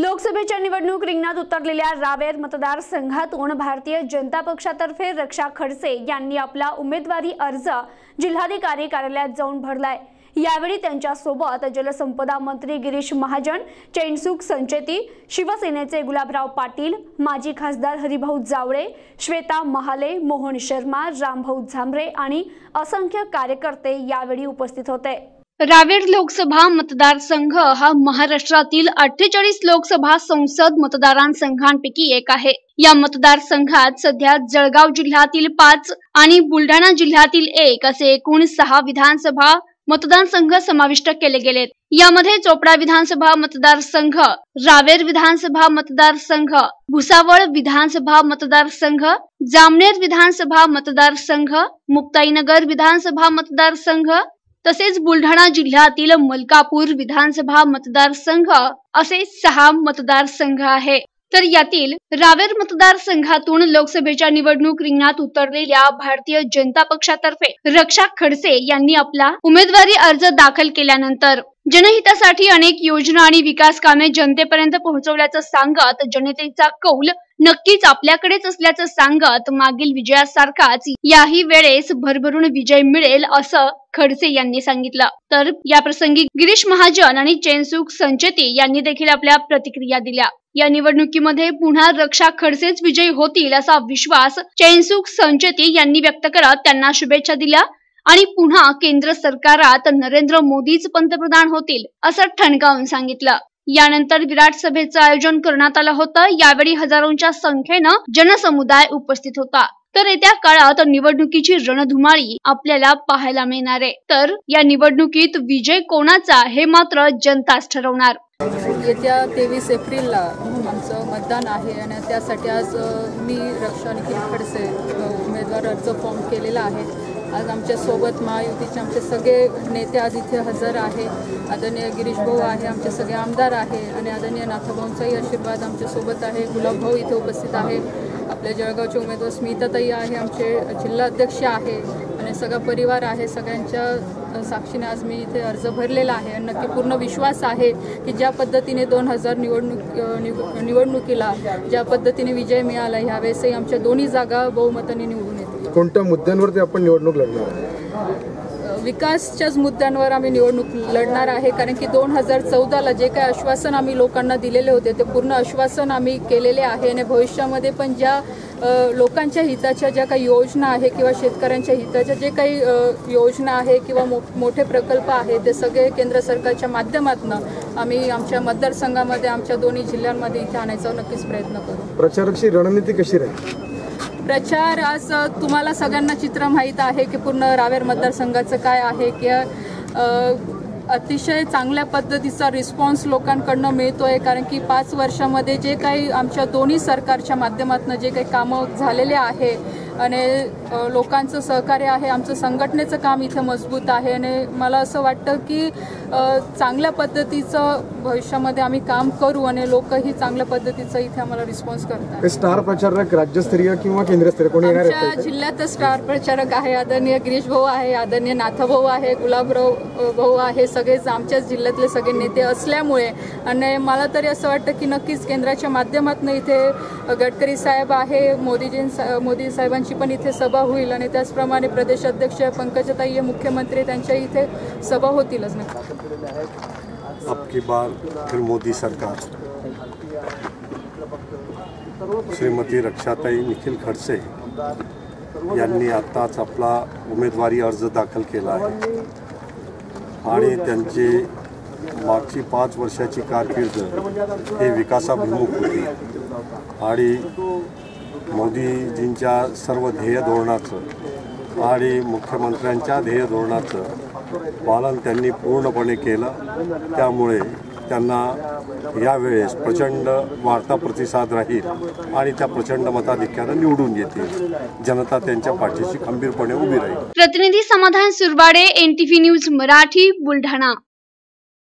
लोकसभेच्या निवडणूक रिंगणात उतरलेल्या रावेर मतदारसंघातून भारतीय जनता पक्षातर्फे रक्षा खडसे यांनी आपला उमेदवारी अर्ज जिल्हाधिकारी कार्यालयात जाऊन भरलाय. यावेळी त्यांच्यासोबत जलसंपदा मंत्री गिरीश महाजन चैनसुख संचेती शिवसेनेचे गुलाबराव पाटील माजी खासदार हरिभाऊ जावळे श्वेता महाले मोहन शर्मा रामभाऊ झांबरे आणि असंख्य कार्यकर्ते यावेळी उपस्थित होते. रावेर लोकसभा मतदारसंघ हा महाराष्ट्रातील अठ्ठेचाळीस लोकसभा संसद मतदारांसंघांपैकी एक आहे. या मतदारसंघात सध्या जळगाव जिल्ह्यातील पाच आणि बुलढाणा जिल्ह्यातील एक असे एकूण सहा विधानसभा मतदारसंघ समाविष्ट केले गेलेत. यामध्ये चोपडा विधानसभा मतदारसंघ रावेर विधानसभा मतदारसंघ भुसावळ विधानसभा मतदारसंघ जामनेर विधानसभा मतदारसंघ मुक्ताईनगर विधानसभा मतदारसंघ तसेच बुलढाणा जिल्ह्यातील मलकापूर विधानसभा मतदारसंघ असे सहा मतदारसंघ आहे. तर यातील रावेर मतदारसंघातून लोकसभेच्या निवडणूक रिंगणात उतरलेल्या भारतीय जनता पक्षातर्फे रक्षा खडसे यांनी आपला उमेदवारी अर्ज दाखल केल्यानंतर जनहितासाठी अनेक योजना आणि विकास कामे जनतेपर्यंत पोहोचवल्याचं सांगत जनतेचा कौल नक्कीच आपल्याकडेच असल्याचं सांगत मागील विजयासारखाच याही वेळेस भरभरून विजय मिळेल असं खडसे यांनी सांगितलं. तर या प्रसंगी गिरीश महाजन आणि चैनसुख संचेती यांनी देखील आपल्या प्रतिक्रिया दिल्या. या निवडणुकीमध्ये पुन्हा रक्षा खडसेच विजयी होतील असा विश्वास चैनसुख संचेती यांनी व्यक्त करत त्यांना शुभेच्छा दिल्या आणि पुन्हा केंद्र सरकारात नरेंद्र मोदीच पंतप्रधान होतील असं ठणकावून सांगितलं. यानंतर विराट सभेचं आयोजन करण्यात आलं होतं. यावेळी हजारोंच्या संख्येनं जनसमुदाय उपस्थित होता. तर येत्या काळात निवडणुकीची रणधुमाळी आपल्याला पाहायला मिळणार आहे. तर या निवडणुकीत विजय कोणाचा हे मात्र जनताच ठरवणार. येत्या तेवीस एप्रिलला आमचं मतदान आहे आणि त्यासाठी आज मी रक्षा निखिल खडसे उमेदवार अर्ज फॉर्म केलेला आहे. आज आमच्यासोबत महायुतीचे आमचे सगळे नेते आज इथे हजर आहे आदरणीय गिरीश भाऊ आहे आमचे सगळे आमदार आहे आणि आदरणीय नाथाभाऊंचाही आशीर्वाद आमच्यासोबत आहे. गुलाबभाऊ इथे उपस्थित आहे आपल्या जळगावचे उमेदवार स्मिताताई आहे आमचे जिल्हाध्यक्ष आहे आणि सगळा परिवार आहे. सगळ्यांच्या साक्षीने आज मी इथे अर्ज भरलेला आहे आणि नक्की पूर्ण विश्वास आहे की ज्या पद्धतीने दोन हजार निवडणूक निव- निवडणुकीला ज्या पद्धतीने विजय मिळाला ह्यावेळेसही आमच्या दोन्ही जागा बहुमताने निवडून येते कोणत्या मुद्द्यांवरती आपण निवडणूक लढणार आहे विकासच्याच मुद्द्यांवर आम्ही निवडणूक लढणार आहे. कारण की दोन हजार चौदाला जे काही आश्वासन आम्ही लोकांना दिलेले होते ते पूर्ण आश्वासन आम्ही केलेले आहे. आणि भविष्यामध्ये पण ज्या लोकांच्या हिताच्या ज्या काही योजना आहे किंवा शेतकऱ्यांच्या हिताच्या जे काही योजना आहे किंवा मो मोठे प्रकल्प आहे ते सगळे केंद्र सरकारच्या माध्यमातून आम्ही आमच्या मतदारसंघामध्ये आमच्या दोन्ही जिल्ह्यांमध्ये इथे आणायचा नक्कीच प्रयत्न करू. प्रचाराची रणनीती कशी राहील? प्रचार आज तुम्हाला सगळ्यांना चित्र माहीत आहे की पूर्ण रावेर मतदारसंघाचं काय आहे की अतिशय चांगल्या पद्धतीचा रिस्पॉन्स लोकांकडनं मिळतोय. कारण की पाच वर्षामध्ये जे काही आमच्या दोन्ही सरकारच्या माध्यमातून जे काही कामं झालेले आहे आणि लोकांचं सहकार्य आहे आमचं संघटनेचं काम इथं मजबूत आहे. आणि मला असं वाटतं की चांगल्या पद्धतीचं भविष्यामध्ये आम्ही काम करू आणि लोकही चांगल्या पद्धतीचा इथे आम्हाला रिस्पॉन्स करतात स्टार प्रचारक राज्यस्तरीय किंवा केंद्रस्तरीय कोणी येणार आहेत आमच्या? जिल्ह्यात स्टार प्रचारक आहे आदरणीय गिरीश भाऊ आहे आदरणीय नाथाभाऊ आहे गुलाबराव भाऊ आहे सगळेच आमच्याच जिल्ह्यातले सगळे नेते असल्यामुळे आणि मला तरी असं वाटतं की नक्कीच केंद्राच्या माध्यमातून इथे गडकरी साहेब आहे मोदीजी मोदी साहेबांची पण इथे सभा होईल आणि त्याचप्रमाणे प्रदेश अध्यक्ष पंकजताई हे मुख्यमंत्री त्यांच्या इथे सभा होतीलच नक्की अब की बार फिर मोदी सरकार. श्रीमती रक्षाताई निखिल खडसे यांनी आत्ताच आपला उमेदवारी अर्ज दाखल केला आहे. आणि त्यांची मागची पाच वर्षाची कारकीर्द हे विकासाभिमुख होती. आणि मोदीजींच्या सर्व ध्येय धोरणाचं आणि मुख्यमंत्र्यांच्या ध्येय धोरणाचं पालन त्यांनी पूर्णपणे केलं. त्यामुळे त्यांना यावेळेस प्रचंड वाढता प्रतिसाद राहील आणि त्या प्रचंड मताधिक्यानं निवडून येतील. जनता त्यांच्या पाठीशी खंबीरपणे उभी राहील. प्रतिनिधी समाधान सुरवाडे एनटीव्ही न्यूज मराठी बुलढाणा.